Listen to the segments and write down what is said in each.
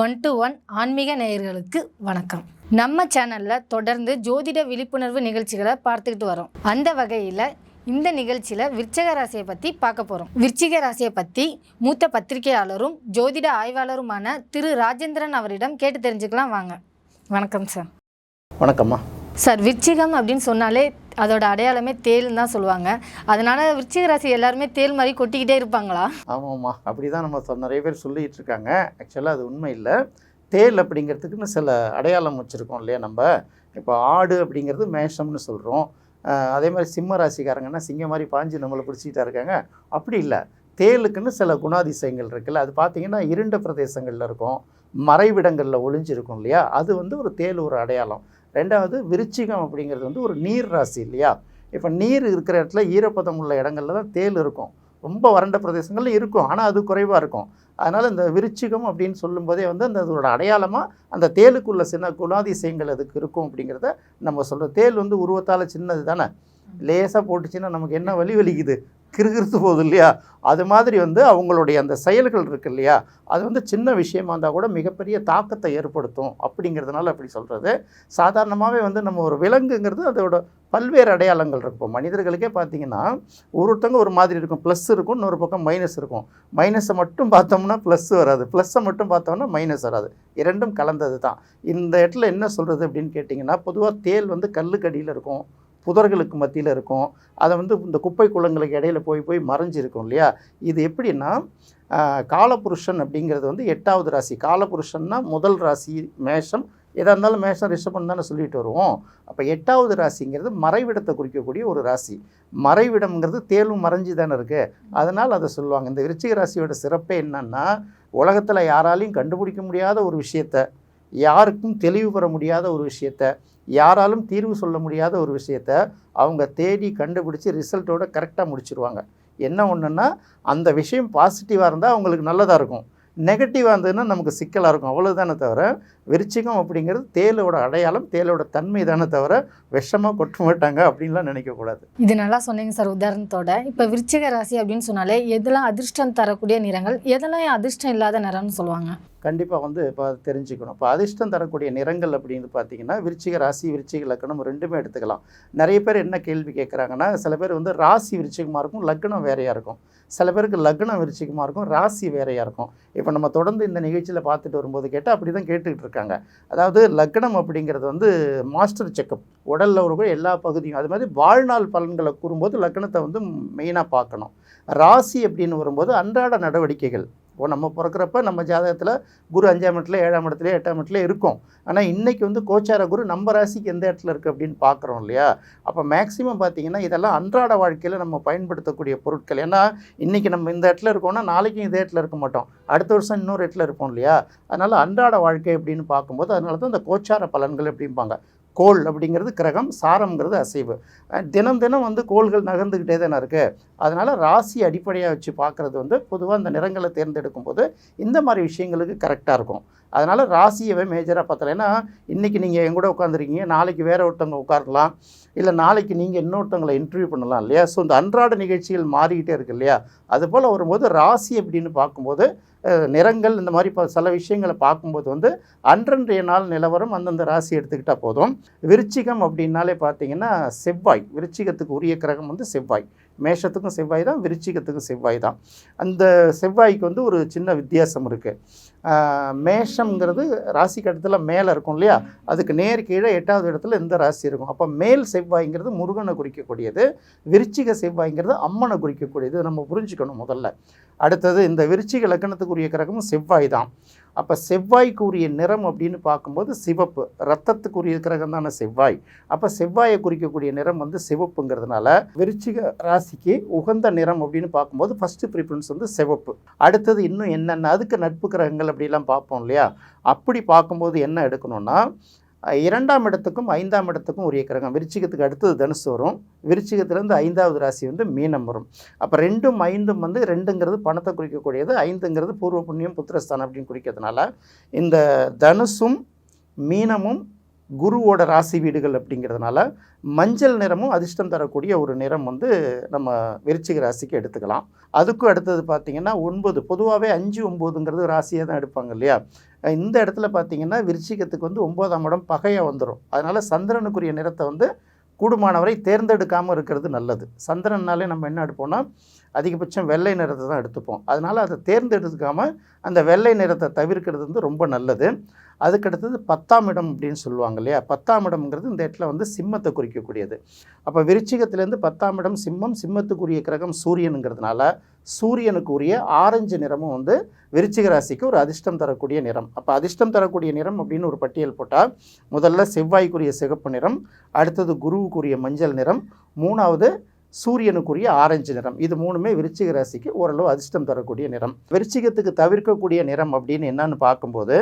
One to one ஆன்மீக நேயர்களுக்கு வணக்கம். நம்ம சேனலில் தொடர்ந்து ஜோதிட விழிப்புணர்வு நிகழ்ச்சிகளை பார்த்துக்கிட்டு வரோம். அந்த வகையில் இந்த நிகழ்ச்சியில் விருச்சிக ராசியை பற்றி பார்க்க போகிறோம் விருச்சிக ராசியை பற்றி மூத்த பத்திரிகையாளரும் ஜோதிட ஆய்வாளருமான திரு ராஜேந்திரன் அவரிடம் கேட்டு தெரிஞ்சுக்கலாம் வாங்க. வணக்கம் சார் வணக்கம்மா. சார் விருச்சிகம் அப்படின்னு சொன்னாலே அதோட அடையாளமே தேல்னு தான் சொல்லுவாங்க. அதனால விருச்சிக ராசி எல்லாருமே தேல் மாதிரி கொட்டிக்கிட்டே இருப்பாங்களா? ஆமாம்மா. அப்படி தான் நம்ம நிறைய பேர் சொல்லிகிட்டு இருக்காங்க. ஆக்சுவலாக அது உண்மை இல்லை. தேல் அப்படிங்கிறதுக்குன்னு சில அடையாளம் வச்சுருக்கோம் இல்லையா நம்ம? இப்போ ஆடு அப்படிங்கிறது மேஷம்னு சொல்கிறோம் அதே மாதிரி சிம்ம ராசிக்காரங்கன்னா சிங்கம் மாதிரி பாஞ்சு நம்மளை பிடிச்சிக்கிட்டா இருக்காங்க. அப்படி இல்லை. தேலுக்குன்னு சில குணாதிசயங்கள் இருக்குல்ல. அது பார்த்தீங்கன்னா இருண்ட பிரதேசங்களில் இருக்கும். மறைவிடங்களில் ஒளிஞ்சிருக்கும் இல்லையா? அது வந்து ஒரு தேல் ஒரு அடையாளம். ரெண்டாவது விருச்சிகம் அப்படிங்கிறது வந்து ஒரு நீர் ராசி இல்லையா? இப்போ நீர் இருக்கிற இடத்துல ஈரப்பதம் உள்ள இடங்கள்ல தான் தேல் இருக்கும். ரொம்ப வறண்ட பிரதேசங்கள்ல இருக்கும். ஆனால் அது குறைவாக இருக்கும். அதனால் இந்த விருச்சிகம் அப்படின்னு சொல்லும்போதே வந்து அந்த அதோட அடையாளமாக அந்த தேலுக்குள்ள சின்ன குணாதிசயங்கள் அதுக்கு இருக்கும் அப்படிங்கிறத நம்ம சொல்கிறோம் தேல் வந்து உருவத்தால் சின்னது தானே? லேசாக போட்டுச்சுன்னா நமக்கு என்ன வலி வலிக்குது? கிறுகிறுத்து போகுது இல்லையா? அது மாதிரி வந்து அவங்களுடைய அந்த செயல்கள் இருக்கு இல்லையா? அது வந்து சின்ன விஷயமா இருந்தால் கூட மிகப்பெரிய தாக்கத்தை ஏற்படுத்தும் அப்படிங்கிறதுனால அப்படி சொல்கிறது சாதாரணமாகவே வந்து நம்ம ஒரு விலங்குங்கிறது அதோட பல்வேறு அடையாளங்கள் இருக்கும். இப்போ மனிதர்களுக்கே பார்த்தீங்கன்னா ஒருத்தவங்க ஒரு மாதிரி இருக்கும். ப்ளஸ் இருக்கும் இன்னொரு பக்கம் மைனஸ் இருக்கும். மைனஸை மட்டும் பார்த்தோம்னா ப்ளஸ் வராது. ப்ளஸ்ஸை மட்டும் பார்த்தோம்னா மைனஸ் வராது. இரண்டும் கலந்தது தான் இந்த இடத்துல என்ன சொல்கிறது அப்படின்னு கேட்டிங்கன்னா பொதுவாக தேல் வந்து கல்லுக்கடியில் இருக்கும். புதர்களுக்கு மத்தியில் இருக்கும். அதை வந்து இந்த குப்பை குளங்களுக்கு இடையில போய் போய் மறைஞ்சிருக்கும் இல்லையா? இது எப்படின்னா காலபுருஷன் அப்படிங்கிறது வந்து எட்டாவது ராசி. காலபுருஷன்னா முதல் ராசி மேஷம். எதாக இருந்தாலும் மேஷம் ரிஷபம் தானே சொல்லிட்டு வருவோம். அப்போ எட்டாவது ராசிங்கிறது மறைவிடத்தை குறிக்கக்கூடிய ஒரு ராசி. மறைவிடம்ங்கிறது தேலும் மறைஞ்சு தானே இருக்குது அதனால் அதை சொல்லுவாங்க. இந்த விருச்சிக ராசியோட சிறப்பே என்னன்னா உலகத்தில் யாராலையும் கண்டுபிடிக்க முடியாத ஒரு விஷயத்த யாருக்கும் தெளிவு பெற முடியாத ஒரு விஷயத்த யாராலும் தீர்வு சொல்ல முடியாத ஒரு விஷயத்த அவங்க தேடி கண்டுபிடிச்சி ரிசல்ட்டோட கரெக்டாக முடிச்சிருவாங்க. என்ன ஒன்றுன்னா அந்த விஷயம் பாசிட்டிவாக இருந்தால் அவங்களுக்கு நல்லதாக இருக்கும். நெகட்டிவாக இருந்ததுன்னா நமக்கு சிக்கலாக இருக்கும். அவ்வளோதானே தவிர விருச்சிகம் அப்படிங்கிறது தேலோட அடையாளம் தேலோட தன்மை தானே தவிர விஷமாக கொட்ட மாட்டாங்க அப்படின்லாம் நினைக்கக்கூடாது இது நல்லா சொன்னீங்க சார் உதாரணத்தோட. இப்போ விருச்சிக ராசி அப்படின்னு சொன்னாலே எதெல்லாம் அதிர்ஷ்டம் தரக்கூடிய நிறங்கள் எதெல்லாம் அதிர்ஷ்டம் இல்லாத நிறம்னு சொல்லுவாங்க? கண்டிப்பாக வந்து இப்போ தெரிஞ்சுக்கணும். இப்போ அதிர்ஷ்டம் தரக்கூடிய நிறங்கள் அப்படின்னு பார்த்தீங்கன்னா விருச்சிக ராசி விருச்சிக லக்கணம் ரெண்டுமே எடுத்துக்கலாம். நிறைய பேர் என்ன கேள்வி கேட்குறாங்கன்னா சில பேர் வந்து ராசி விருச்சிகமாக இருக்கும் லக்னம் வேறையாக இருக்கும். சில பேருக்கு லக்னம் விருச்சிகமாக இருக்கும் ராசி வேறையாக இருக்கும். இப்போ நம்ம தொடர்ந்து இந்த நிகழ்ச்சியில் பார்த்துட்டு வரும்போது கேட்டால் அப்படி தான் கேட்டுக்கிட்டு இருக்காங்க. அதாவது லக்னம் அப்படிங்கிறது வந்து மாஸ்டர் செக்கப் உடலில் ஒரு எல்லா பகுதியும் அது மாதிரி வாழ்நாள் பலன்களை கூறும்போது லக்னத்தை வந்து மெயினாக பார்க்கணும். ராசி அப்படின்னு வரும்போது அன்றாட நடவடிக்கைகள். இப்போ நம்ம பிறக்கிறப்ப நம்ம ஜாதகத்தில் குரு அஞ்சாம் இடத்துல ஏழாம் இடத்துல எட்டாம் இடத்துல இருக்கும். ஆனால் இன்றைக்கி வந்து கோச்சார குரு நம்ம ராசிக்கு எந்த இடத்துல இருக்குது அப்படின்னு பார்க்குறோம் இல்லையா? அப்போ மேக்ஸிமம் பார்த்தீங்கன்னா இதெல்லாம் அன்றாட வாழ்க்கையில் நம்ம பயன்படுத்தக்கூடிய பொருட்கள். ஏன்னா இன்றைக்கி நம்ம இந்த இடத்துல இருக்கோம்னா நாளைக்கும் இதே இடத்துல இருக்க மாட்டோம். அடுத்த வருஷம் இன்னொரு இடத்துல இருப்போம் இல்லையா? அதனால் அன்றாட வாழ்க்கை அப்படின்னு பார்க்கும்போது அதனால தான் இந்த கோச்சார பலன்கள் அப்படிம்பாங்க. கோள் அப்படிங்கிறது கிரகம் சாரம்ங்கிறது அசைவு. தினம் தினம் வந்து கோள்கள் நகர்ந்துக்கிட்டே தானே இருக்குது அதனால் ராசி அடிப்படையாக வச்சு பார்க்குறது வந்து பொதுவாக அந்த நிறங்களை தேர்ந்தெடுக்கும் போது இந்த மாதிரி விஷயங்களுக்கு கரெக்டாக இருக்கும். அதனால் ராசியவே மேஜராக பார்த்தல ஏன்னா இன்றைக்கி நீங்கள் என் கூட உட்காந்துருக்கீங்க நாளைக்கு வேறு ஒருத்தவங்க உட்காரலாம். இல்லை நாளைக்கு நீங்கள் இன்னொருத்தவங்களை இன்டர்வியூ பண்ணலாம் இல்லையா? ஸோ இந்த அன்றாட நிகழ்ச்சிகள் மாறிக்கிட்டே இருக்கு இல்லையா? அதுபோல் வரும்போது ராசி அப்படின்னு பார்க்கும்போது நிறங்கள் இந்த மாதிரி ப- சில விஷயங்களை பார்க்கும்போது வந்து அன்றன்றைய நாள் நிலவரம் அந்தந்த ராசி எடுத்துக்கிட்டால் போதும். விருச்சிகம் அப்படின்னாலே பார்த்தீங்கன்னா செவ்வாய். விருச்சிகத்துக்கு உரிய கிரகம் வந்து செவ்வாய். மேஷத்துக்கும் செவ்வாய் தான் விருச்சிகத்துக்கும் செவ்வாய் தான். அந்த செவ்வாய்க்கு வந்து ஒரு சின்ன வித்தியாசம் இருக்குது மேஷம்ங்கிறது ராசி கட்டத்தில் மேலே இருக்கும் இல்லையா? அதுக்கு நேர் கீழே எட்டாவது இடத்துல இந்த ராசி இருக்கும்? அப்போ மேல் செவ்வாய்ங்கிறது முருகனை குறிக்கக்கூடியது விருச்சிக செவ்வாய்ங்கிறது அம்மனை குறிக்கக்கூடியது. நம்ம புரிஞ்சுக்கணும் முதல்ல. அடுத்தது இந்த விருச்சிக லக்கணத்துக்குரிய கிரகமும் செவ்வாய் தான். அப்போ செவ்வாய்க்கு உரிய நிறம் அப்படின்னு பார்க்கும்போது சிவப்பு. ரத்தத்துக்குரிய கிரகம் தானே செவ்வாய். அப்போ செவ்வாயை குறிக்கக்கூடிய நிறம் வந்து சிவப்புங்கிறதுனால விருச்சிக ராசிக்கு உகந்த நிறம் அப்படின்னு பார்க்கும்போது ஃபஸ்ட்டு ப்ரிஃபரன்ஸ் வந்து சிவப்பு. அடுத்தது இன்னும் என்னென்ன? அதுக்கு நட்பு கிரகங்கள் அப்படிலாம் பார்ப்போம் இல்லையா? அப்படி பார்க்கும்போது என்ன எடுக்கணும்னா இரண்டாம் இடத்துக்கும் ஐந்தாம் இடத்துக்கும் உரிய கிரகம். விருச்சிகத்துக்கு அடுத்தது தனுசு வரும். விருச்சிகத்துலேருந்து ஐந்தாவது ராசி வந்து மீனம் வரும். அப்போ ரெண்டும் ஐந்தும் வந்து ரெண்டுங்கிறது பணத்தை குறிக்கக்கூடியது ஐந்துங்கிறது பூர்வ புண்ணியம் புத்திரஸ்தானம் அப்படின்னு குறிக்கிறதுனால இந்த தனுசும் மீனமும் குருவோட ராசி வீடுகள் அப்படிங்கிறதுனால மஞ்சள் நிறமும் அதிர்ஷ்டம் தரக்கூடிய ஒரு நிறம் வந்து நம்ம விருச்சிக ராசிக்கு எடுத்துக்கலாம். அதுக்கும் அடுத்தது பார்த்தீங்கன்னா ஒன்பது. பொதுவாகவே அஞ்சு ஒம்போதுங்கிறது ராசியாக தான் எடுப்பாங்க இல்லையா? இந்த இடத்துல பார்த்தீங்கன்னா விருச்சிகத்துக்கு வந்து ஒம்போதாம் இடம் பகையாக வந்துடும் அதனால் சந்திரனுக்குரிய நிறத்தை வந்து கூடுமானவரை தேர்ந்தெடுக்காமல் இருக்கிறது நல்லது. சந்திரன்னாலே நம்ம என்ன எடுப்போம்னா அதிகபட்சம் வெள்ளை நிறத்தை தான் எடுத்துப்போம். அதனால் அதை தேர்ந்தெடுக்காமல் அந்த வெள்ளை நிறத்தை தவிர்க்கிறது வந்து ரொம்ப நல்லது. அதுக்கடுத்தது பத்தாம் இடம் அப்படின்னு சொல்லுவாங்க இல்லையா? பத்தாம் இடம்ங்கிறது இந்த இடத்துல வந்து சிம்மத்தை குறிக்கக்கூடியது. அப்போ விருச்சிகத்திலேருந்து பத்தாம் இடம் சிம்மம் சிம்மத்துக்குரிய கிரகம் சூரியனுங்கிறதுனால சூரியனுக்குரிய ஆரஞ்சு நிறமும் வந்து விருச்சிக ராசிக்கு ஒரு அதிர்ஷ்டம் தரக்கூடிய நிறம். அப்போ அதிர்ஷ்டம் தரக்கூடிய நிறம் அப்படின்னு ஒரு பட்டியல் போட்டால் முதல்ல செவ்வாய்க்குரிய சிகப்பு நிறம் அடுத்தது குருவுக்குரிய மஞ்சள் நிறம் மூணாவது சூரியனுக்குரிய ஆரஞ்சு நிறம். இது மூணுமே விருச்சிக ராசிக்கு ஓரளவு அதிர்ஷ்டம் தரக்கூடிய நிறம். விருச்சிகத்துக்கு தவிர்க்கக்கூடிய நிறம் அப்படின்னு என்னன்னு பார்க்கும்போது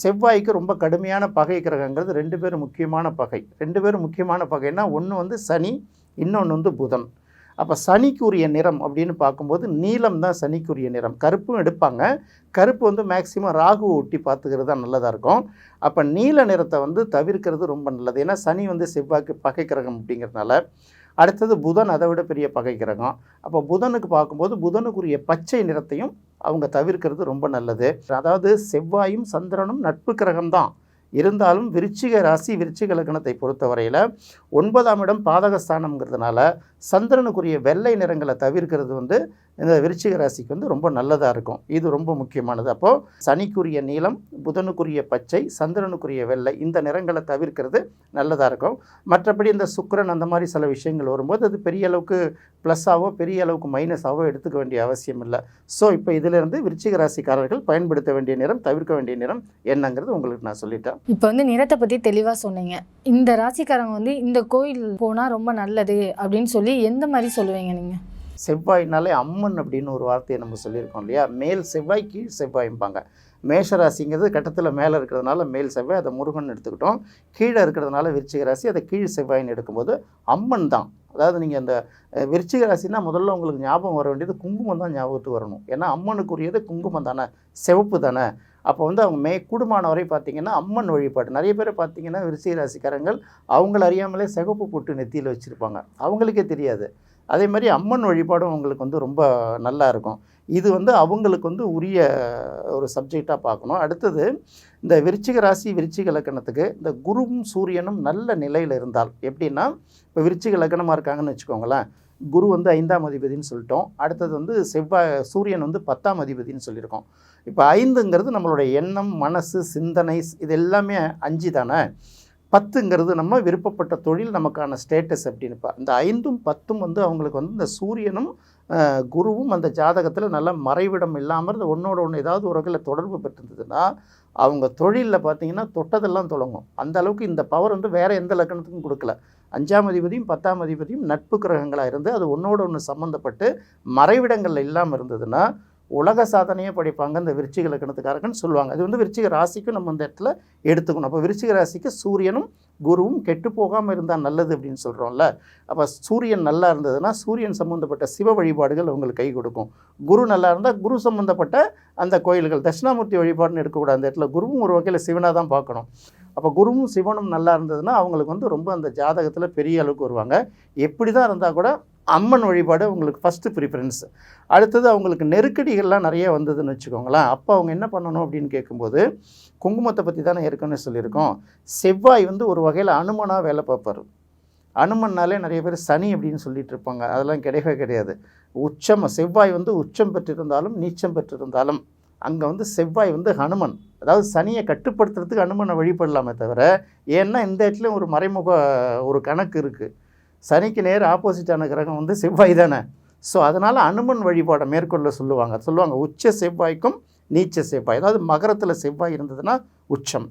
செவ்வாய்க்கு ரொம்ப கடுமையான பகை கிரகங்கிறது ரெண்டு பேரும் முக்கியமான பகை. ரெண்டு பேரும் முக்கியமான பகைன்னா ஒன்று வந்து சனி இன்னொன்று வந்து புதன். அப்போ சனிக்குரிய நிறம் அப்படின்னு பார்க்கும்போது நீலம் தான் சனிக்குரிய நிறம். கருப்பும் எடுப்பாங்க. கருப்பு வந்து மேக்சிமம் ராகுவை ஒட்டி பார்த்துக்கிறது தான் நல்லதாக இருக்கும். அப்போ நீல நிறத்தை வந்து தவிர்க்கிறது ரொம்ப நல்லது. ஏன்னா சனி வந்து செவ்வாய்க்கு பகை கிரகம் அப்படிங்கிறதுனால அடுத்தது புதன் அதை விட பெரிய பகை கிரகம். அப்போ புதனுக்கு பார்க்கும்போது புதனுக்குரிய பச்சை நிறத்தையும் அவங்க தவிர்க்கிறது ரொம்ப நல்லது. அதாவது செவ்வாயும் சந்திரனும் நட்பு கிரகம்தான். இருந்தாலும் விருச்சிக ராசி விருச்சிக லக்னத்தை பொறுத்தவரையில் ஒன்பதாம் இடம் பாதகஸ்தானம்ங்கிறதுனால சந்திரனுக்குரிய வெள்ளை நிறங்களை தவிர்க்கிறது வந்து இந்த விருச்சிக ராசிக்கு வந்து ரொம்ப நல்லதாக இருக்கும். இது ரொம்ப முக்கியமானது. அப்போது சனிக்குரிய நீளம் புதனுக்குரிய பச்சை சந்திரனுக்குரிய வெள்ளை இந்த நிறங்களை தவிர்க்கிறது நல்லதாக இருக்கும். மற்றபடி இந்த சுக்கரன் அந்த மாதிரி சில விஷயங்கள் வரும்போது அது பெரிய அளவுக்கு ப்ளஸ்ஸாவோ பெரிய அளவுக்கு மைனஸாவோ எடுத்துக்க வேண்டிய அவசியம் இல்லை. ஸோ இப்போ இதிலிருந்து விருச்சிக ராசிக்காரர்கள் பயன்படுத்த வேண்டிய நிறம் தவிர்க்க வேண்டிய நிறம் என்னங்கிறது உங்களுக்கு நான் சொல்லிட்டேன். இப்போ வந்து நிறத்தை பற்றி தெளிவாக சொன்னீங்க. இந்த ராசிக்காரங்க வந்து இந்த கோயில் போனால் ரொம்ப நல்லது அப்படின்னு சொல்லி எந்த மாதிரி சொல்லுவீங்க நீங்கள் செவ்வாய்னாலே அம்மன் அப்படின்னு ஒரு வார்த்தையை நம்ம சொல்லியிருக்கோம் இல்லையா? மேல் செவ்வாய் கீழ் செவ்வாய்ம்பாங்க. மேஷராசிங்கிறது கட்டத்தில் மேலே இருக்கிறதுனால மேல் செவ்வாய் அதை முருகன் எடுத்துக்கிட்டோம். கீழே இருக்கிறதுனால விருச்சிக ராசி அதை கீழ் செவ்வாய்ன்னு எடுக்கும்போது அம்மன் தான். அதாவது நீங்கள் அந்த விருச்சிக ராசினா முதல்ல உங்களுக்கு ஞாபகம் வர வேண்டியது குங்குமம் தான் ஞாபகத்துக்கு வரணும். ஏன்னா அம்மனுக்குரியது குங்குமம் தானே சிவப்பு தானே. அப்போ வந்து அவங்க மே கூடுமான வரை பார்த்தீங்கன்னா அம்மன் வழிபாடு. நிறைய பேர் பார்த்தீங்கன்னா விருச்சிக ராசிக்காரங்கள் அவங்கள அறியாமலே சிகப்பு போட்டு நெத்தியில் வச்சுருப்பாங்க. அவங்களுக்கே தெரியாது. அதே மாதிரி அம்மன் வழிபாடும் அவங்களுக்கு வந்து ரொம்ப நல்லா இருக்கும். இது வந்து அவங்களுக்கு வந்து உரிய ஒரு சப்ஜெக்டாக பார்க்கணும். அடுத்தது இந்த விருச்சிக ராசி விருச்சிக லக்கணத்துக்கு இந்த குருவும் சூரியனும் நல்ல நிலையில் இருந்தால் எப்படின்னா இப்போ விருச்சிக லக்கணமாக இருக்காங்கன்னு வச்சுக்கோங்களேன். குரு வந்து ஐந்தாம் அதிபதின்னு சொல்லிட்டோம். அடுத்தது வந்து செவ்வாய் சூரியன் வந்து பத்தாம் அதிபதின்னு சொல்லியிருக்கோம். இப்போ ஐந்துங்கிறது நம்மளுடைய எண்ணம் மனசு சிந்தனை இது எல்லாமே அஞ்சு தானே? பத்துங்கிறது நம்ம விருப்பப்பட்ட தொழில் நமக்கான ஸ்டேட்டஸ் அப்படின்னுப்பா இந்த ஐந்தும் பத்தும் வந்து அவங்களுக்கு வந்து இந்த சூரியனும் குருவும் அந்த ஜாதகத்தில் நல்ல மறைவிடம் இல்லாமல் இந்த ஒன்றோட ஒன்று ஏதாவது ஒரு வகையில் தொடர்பு பெற்றிருந்ததுன்னா அவங்க தொழிலில் பார்த்தீங்கன்னா தொட்டதெல்லாம் தொடங்கும். அந்த அளவுக்கு இந்த பவர் வந்து வேறு எந்த லக்கணத்துக்கும் கொடுக்கல. அஞ்சாம் அதிபதியும் பத்தாம் அதிபதியும் நட்பு கிரகங்களாக இருந்து அது ஒன்றோட ஒன்று சம்மந்தப்பட்டு மறைவிடங்களில் இல்லாமல் இருந்ததுன்னா உலக சாதனையே படிப்பாங்க இந்த விருச்சிக லக்கணத்துக்காரங்கன்னு சொல்லுவாங்க. அது வந்து விருச்சிக ராசிக்கும் நம்ம இந்த இடத்துல எடுத்துக்கணும். அப்போ விருச்சிக ராசிக்கு சூரியனும் குருவும் கெட்டு போகாமல் இருந்தால் நல்லது அப்படின்னு சொல்கிறோம்ல அப்போ சூரியன் நல்லா இருந்ததுன்னா சூரியன் சம்மந்தப்பட்ட சிவ வழிபாடுகள் அவங்களுக்கு கை கொடுக்கும். குரு நல்லா இருந்தால் குரு சம்மந்தப்பட்ட அந்த கோயில்கள் தட்சிணாமூர்த்தி வழிபாடுன்னு எடுக்கக்கூடாது. அந்த இடத்துல குருவும் ஒரு வகையில் சிவனாக தான் பார்க்கணும். அப்போ குருவும் சிவனும் நல்லா இருந்ததுன்னா அவங்களுக்கு வந்து ரொம்ப அந்த ஜாதகத்தில் பெரிய அளவுக்கு வருவாங்க. எப்படி தான் இருந்தால் கூட அம்மன் வழிபாடு அவங்களுக்கு ஃபஸ்ட்டு ப்ரிஃபரன்ஸ் அடுத்தது அவங்களுக்கு நெருக்கடிகள்லாம் நிறைய வந்ததுன்னு வச்சுக்கோங்களேன். அப்போ அவங்க என்ன பண்ணணும் அப்படின்னு கேட்கும்போது குங்குமத்தை பற்றி தானே ஏற்கனவே சொல்லியிருக்கோம். செவ்வாய் வந்து ஒரு வகையில் அனுமனாக வேலை பார்ப்பார். அனுமன்னாலே நிறைய பேர் சனி அப்படின்னு சொல்லிட்டு இருப்பாங்க. அதெல்லாம் கிடையவே கிடையாது. உச்சம் செவ்வாய் வந்து உச்சம் பெற்றிருந்தாலும் நீச்சம் பெற்றிருந்தாலும் அங்கே வந்து செவ்வாய் வந்து ஹனுமன். அதாவது சனியை கட்டுப்படுத்துறதுக்கு ஹனுமனை வழிபடலாமே தவிர ஏன்னா இந்த இடத்துலையும் ஒரு மறைமுக ஒரு கணக்கு இருக்குது சனிக்கு நேர் ஆப்போசிட்டான கிரகம் வந்து செவ்வாய் தானே. ஸோ அதனால் அனுமன் வழிபாடை மேற்கொள்ள சொல்லுவாங்க. சொல்லுவாங்க உச்ச செவ்வாய்க்கும் நீச்ச செவ்வாய். அதாவது மகரத்தில் செவ்வாய் இருந்ததுன்னா உச்சம்.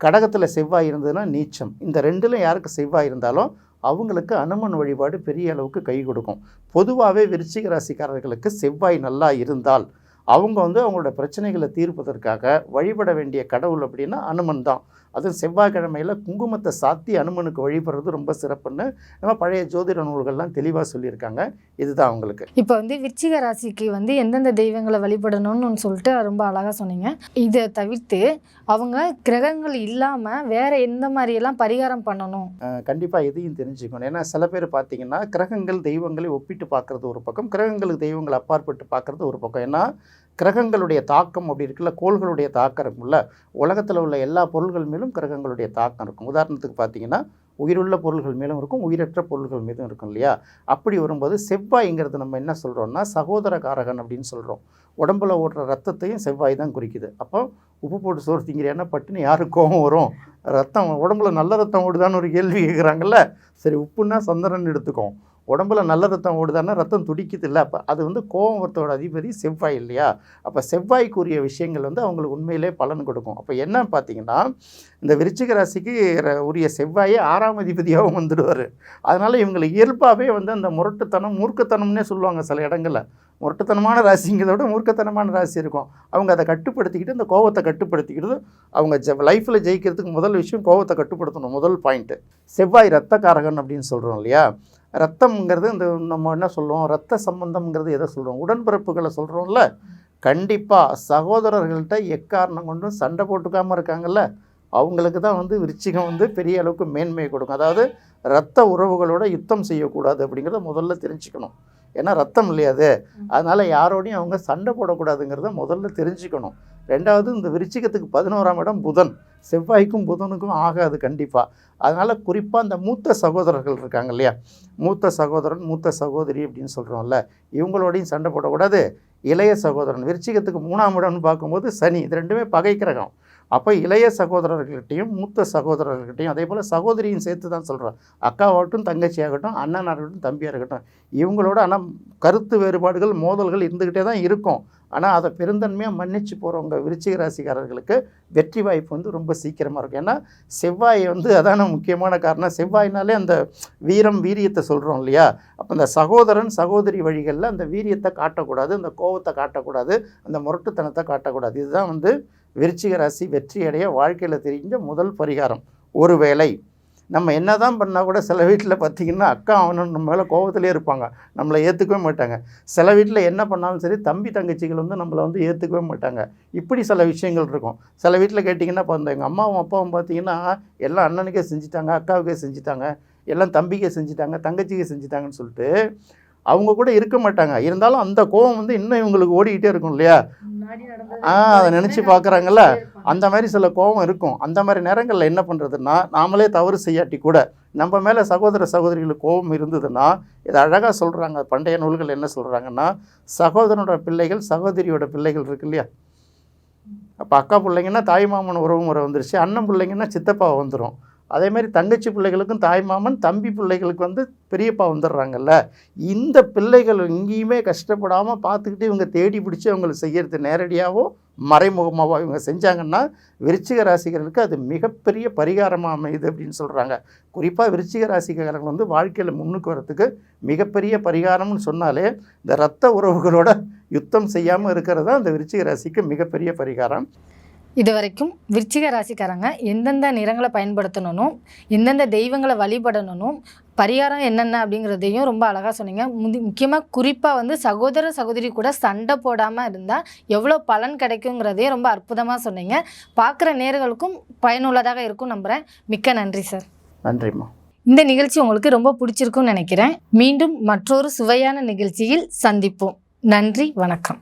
கடகத்தில் செவ்வாய் இருந்ததுன்னா நீச்சம். இந்த ரெண்டிலும் யாருக்கு செவ்வாய் இருந்தாலும் அவங்களுக்கு அனுமன் வழிபாடு பெரிய அளவுக்கு கை கொடுக்கும். பொதுவாகவே விருச்சிக ராசிக்காரர்களுக்கு செவ்வாய் நல்லா இருந்தால் அவங்க வந்து அவங்களோட பிரச்சனைகளை தீர்ப்பதற்காக வழிபட வேண்டிய கடவுள் அப்படின்னா அனுமன் தான். அதுவும் செவ்வாய்க்கிழமையில் குங்குமத்தை சாத்தி அனுமனுக்கு வழிபடுறது ரொம்ப சிறப்புன்னு நம்ம பழைய ஜோதிட நூல்கள்லாம் தெளிவாக சொல்லியிருக்காங்க. இதுதான் அவங்களுக்கு. இப்போ வந்து விருச்சிக ராசிக்கு வந்து எந்தெந்த தெய்வங்களை வழிபடணும்னு சொல்லிட்டு ரொம்ப அழகாக சொன்னீங்க. இதை தவிர்த்து அவங்க கிரகங்கள் இல்லாமல் வேற எந்த மாதிரியெல்லாம் பரிகாரம் பண்ணணும்? கண்டிப்பாக இதையும் தெரிஞ்சுக்கணும். ஏன்னா சில பேர் பார்த்தீங்கன்னா கிரகங்கள் தெய்வங்களை ஒப்பிட்டு பார்க்குறது ஒரு பக்கம் கிரகங்களுக்கு தெய்வங்களை அப்பாற்பட்டு பார்க்குறது ஒரு பக்கம். ஏன்னா கிரகங்களுடைய தாக்கம் அப்படி இருக்குல்ல கோள்களுடைய தாக்கம் இருக்கும்ல உலகத்தில் உள்ள எல்லா பொருள்கள் மேலும் கிரகங்களுடைய தாக்கம் இருக்கும். உதாரணத்துக்கு பார்த்தீங்கன்னா உயிருள்ள பொருள்கள் மேலும் இருக்கும் உயிரற்ற பொருள்கள் மீதும் இருக்கும் இல்லையா? அப்படி வரும்போது செவ்வாய்ங்கிறது நம்ம என்ன சொல்கிறோம்னா சகோதர காரகன் அப்படின்னு சொல்கிறோம் உடம்புல ஓடுற ரத்தத்தையும் செவ்வாய் தான் குறிக்குது. அப்போ உப்பு போட்டு சோறு திங்கிறேன்னா பட்டுன்னு யாருக்கு கோபம் வரும்? ரத்தம் உடம்புல நல்ல ரத்தம் ஓடுதான்னு ஒரு கேள்வி கேட்குறாங்கல்ல சரி உப்புன்னா சந்திரன் எடுத்துக்கோம். உடம்புல நல்ல ரத்தம் ஓடுதான்னா ரத்தம் துடிக்குது இல்லை. அப்போ அது வந்து கோபத்தோட அதிபதி செவ்வாய் இல்லையா? அப்போ செவ்வாய்க்குரிய விஷயங்கள் வந்து அவங்களுக்கு உண்மையிலே பலன் கொடுக்கும். அப்போ என்ன பார்த்தீங்கன்னா இந்த விருச்சிக ராசிக்கு ர- உரிய செவ்வாயே ஆறாம் அதிபதியாகவும் வந்துடுவார். அதனால் இவங்களை இயல்பாகவே வந்து அந்த முரட்டுத்தனம் மூர்க்கத்தனம்னே சொல்லுவாங்க சில இடங்களில். முரட்டுத்தனமான ராசிங்கிறத விட மூர்க்கத்தனமான ராசி இருக்கும். அவங்க அதை கட்டுப்படுத்திக்கிட்டு அந்த கோவத்தை கட்டுப்படுத்திக்கிட்டு அவங்க ஜ லைஃப்பில் ஜெயிக்கிறதுக்கு முதல் விஷயம் கோவத்தை கட்டுப்படுத்தணும். முதல் பாயிண்ட்டு செவ்வாய் ரத்தக்காரகன் அப்படின்னு சொல்கிறோம் இல்லையா? ரத்தம்ங்கிறது இந்த நம்ம என்ன சொல்லுவோம் ரத்த சம்பந்தம்ங்கிறது எதை சொல்கிறோம் உடன்பிறப்புகளை சொல்கிறோம்ல கண்டிப்பாக சகோதரர்கள்ட்ட எக்காரணம் கொண்டும் சண்டை போட்டுக்காமல் இருக்காங்கல்ல. அவங்களுக்கு தான் வந்து விருச்சிகம் வந்து பெரிய அளவுக்கு மேன்மையை கொடுக்கும். அதாவது ரத்த உறவுகளோட யுத்தம் செய்யக்கூடாது அப்படிங்கிறத முதல்ல தெரிஞ்சுக்கணும். ஏன்னா ரத்தம் இல்லையா அது? அதனால் யாரோடையும் அவங்க சண்டை போடக்கூடாதுங்கிறத முதல்ல தெரிஞ்சுக்கணும். ரெண்டாவது இந்த விருச்சிகத்துக்கு பதினோராம் இடம் புதன். செவ்வாய்க்கும் புதனுக்கும் ஆகாது கண்டிப்பாக அதனால் குறிப்பாக அந்த மூத்த சகோதரர்கள் இருக்காங்க இல்லையா? மூத்த சகோதரன் மூத்த சகோதரி அப்படின்னு சொல்கிறோம்ல இவங்களோடையும் சண்டை போடக்கூடாது. இளைய சகோதரன் விருச்சிகத்துக்கு மூணாம் இடம்னு பார்க்கும்போது சனி இது ரெண்டுமே பகை கிரகம் அப்போ இளைய சகோதரர்கள்கிட்டையும் மூத்த சகோதரர்கள்கிட்டையும் அதே போல் சகோதரியும் சேர்த்து தான் சொல்கிறோம் அக்காவாகட்டும் தங்கச்சியாகட்டும் அண்ணனாக இருக்கட்டும் தம்பியாக இருக்கட்டும் இவங்களோட ஆனால் கருத்து வேறுபாடுகள் மோதல்கள் இருந்துக்கிட்டே தான் இருக்கும். ஆனால் அதை பெருந்தன்மையாக மன்னிச்சு போகிறவங்க விருச்சிக ராசிக்காரர்களுக்கு வெற்றி வாய்ப்பு வந்து ரொம்ப சீக்கிரமாக இருக்கும். ஏன்னா செவ்வாய் வந்து அதான முக்கியமான காரணம். செவ்வாய்னாலே அந்த வீரம் வீரியத்தை சொல்கிறோம் இல்லையா? அப்போ இந்த சகோதரன் சகோதரி வழிகளில் அந்த வீரியத்தை காட்டக்கூடாது அந்த கோபத்தை காட்டக்கூடாது அந்த முரட்டுத்தனத்தை காட்டக்கூடாது. இதுதான் வந்து விருச்சிக ராசி வெற்றி அடைய வாழ்க்கையில் தெரிஞ்ச முதல் பரிகாரம். ஒருவேளை நம்ம என்ன தான் பண்ணால் கூட சில வீட்டில் பார்த்திங்கன்னா அக்கா அவனும் நம்ம மேலே கோபத்திலே இருப்பாங்க. நம்மளை ஏற்றுக்கவே மாட்டாங்க. சில வீட்டில் என்ன பண்ணாலும் சரி தம்பி தங்கச்சிகள் வந்து நம்மளை வந்து ஏற்றுக்கவே மாட்டாங்க. இப்படி சில விஷயங்கள் இருக்கும். சில வீட்டில் கேட்டிங்கன்னா இப்போ எங்கள் அம்மாவும் அப்பாவும் பார்த்தீங்கன்னா எல்லாம் அண்ணனுக்கே செஞ்சுட்டாங்க அக்காவுக்கே செஞ்சுட்டாங்க எல்லாம் தம்பிக்கே செஞ்சுட்டாங்க தங்கச்சிக்கே செஞ்சுட்டாங்கன்னு சொல்லிட்டு அவங்க கூட இருக்க மாட்டாங்க. இருந்தாலும் அந்த கோவம் வந்து இன்னும் இவங்களுக்கு ஓடிக்கிட்டே இருக்கும் இல்லையா? ஆ அதை நினச்சி பார்க்குறாங்கல்ல அந்த மாதிரி சில கோபம் இருக்கும். அந்த மாதிரி நேரங்களில் என்ன பண்ணுறதுன்னா நாமளே தவறு செய்யாட்டி கூட நம்ம மேலே சகோதர சகோதரிகளுக்கு கோபம் இருந்ததுன்னா இதை அழகாக சொல்கிறாங்க பண்டைய நூல்கள் என்ன சொல்கிறாங்கன்னா சகோதரனோட பிள்ளைகள் சகோதரியோட பிள்ளைகள் இருக்கு இல்லையா? அப்போ அக்கா பிள்ளைங்கன்னா தாய் மாமன் உறவு முறை வந்துருச்சு. அண்ணன் பிள்ளைங்கன்னா சித்தப்பா வந்துடும் அதே மாதிரி தங்கச்சி பிள்ளைகளுக்கும் தாய் மாமன் தம்பி பிள்ளைகளுக்கு வந்து பெரியப்பா வந்துடுறாங்கல்ல இந்த பிள்ளைகள் எங்கேயுமே கஷ்டப்படாமல் பார்த்துக்கிட்டு இவங்க தேடி பிடிச்சி அவங்களுக்கு செய்கிறது நேரடியாகவோ மறைமுகமாகவோ இவங்க செஞ்சாங்கன்னா விருச்சிக ராசிகர்களுக்கு அது மிகப்பெரிய பரிகாரமாக அமையுது அப்படின்னு சொல்கிறாங்க குறிப்பாக விருச்சிக ராசிக்காரர்கள் வந்து வாழ்க்கையில் முன்னுக்கு வரத்துக்கு மிகப்பெரிய பரிகாரம்னு சொன்னாலே இந்த இரத்த உறவுகளோட யுத்தம் செய்யாமல் இருக்கிறது தான் இந்த விருச்சிக ராசிக்கு மிகப்பெரிய பரிகாரம். இது வரைக்கும் விருச்சிக ராசிக்காரங்க எந்தெந்த நிறங்களை பயன்படுத்தணும் எந்தெந்த தெய்வங்களை வழிபடணும் பரிகாரம் என்னென்ன அப்படிங்கிறதையும் ரொம்ப அழகாக சொன்னீங்க. முதி முக்கியமாக குறிப்பாக வந்து சகோதர சகோதரி கூட சண்டை போடாமல் இருந்தால் எவ்வளோ பலன் கிடைக்குங்கிறதையும் ரொம்ப அற்புதமாக சொன்னீங்க. பார்க்குற நேர்களுக்கும் பயனுள்ளதாக இருக்கும் நம்புகிறேன் மிக்க நன்றி சார். நன்றிம்மா. இந்த நிகழ்ச்சி உங்களுக்கு ரொம்ப பிடிச்சிருக்கும்னு நினைக்கிறேன். மீண்டும் மற்றொரு சுவையான நிகழ்ச்சியில் சந்திப்போம். நன்றி வணக்கம்.